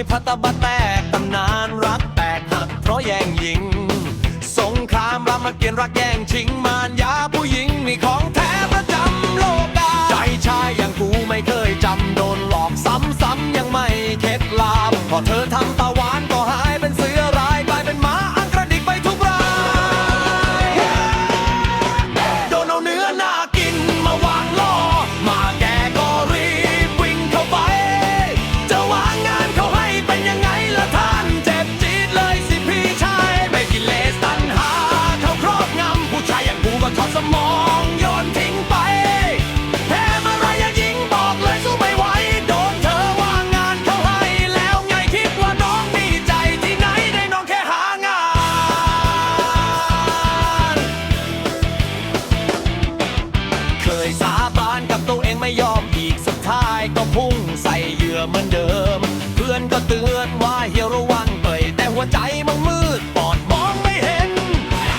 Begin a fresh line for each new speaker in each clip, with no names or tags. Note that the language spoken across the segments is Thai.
ยพัตบัตแตกตำนานรักแตกหักเพราะแย่งหญิง สงครามรามเกียรติรักแย่งชิงมารยาผู้หญิงนี่ของแท้ประจำโลกาใจชายอย่างกูไม่เคยจำโด ไม่ยอมอีกสุดท้ายก็พุ่งใส่เหยื่อเหมือนเดิม เพื่อนก็เตือนว่าเฮียระวังเอ่ยแต่หัวใจมันมืดปอดมองไม่เห็น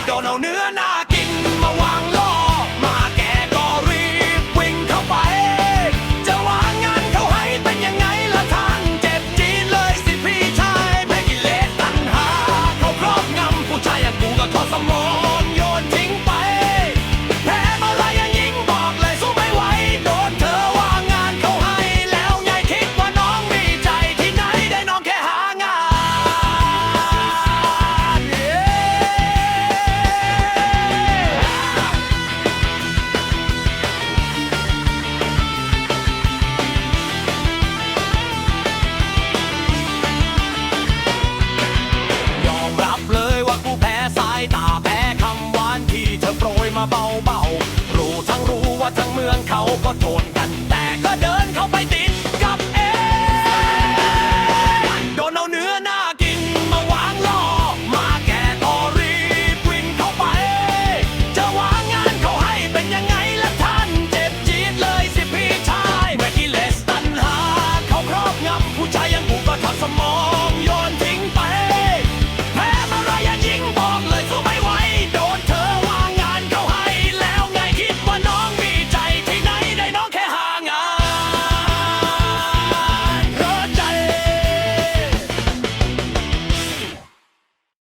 โดนเอาเนื้อน่ากินมาวางล่อมาแกก็รีบวิ่งเข้าไป จะวางงานเขาให้เป็นยังไงละทานเจ็บจีดเลยสิพี่ชายแม่กิเลสตัณหาเขาครอบงำผู้ชายอย่างกูก็ทอดสมอง มาเบาๆรู้ทั้งรู้ว่าทั้งเมืองเขาก็ทน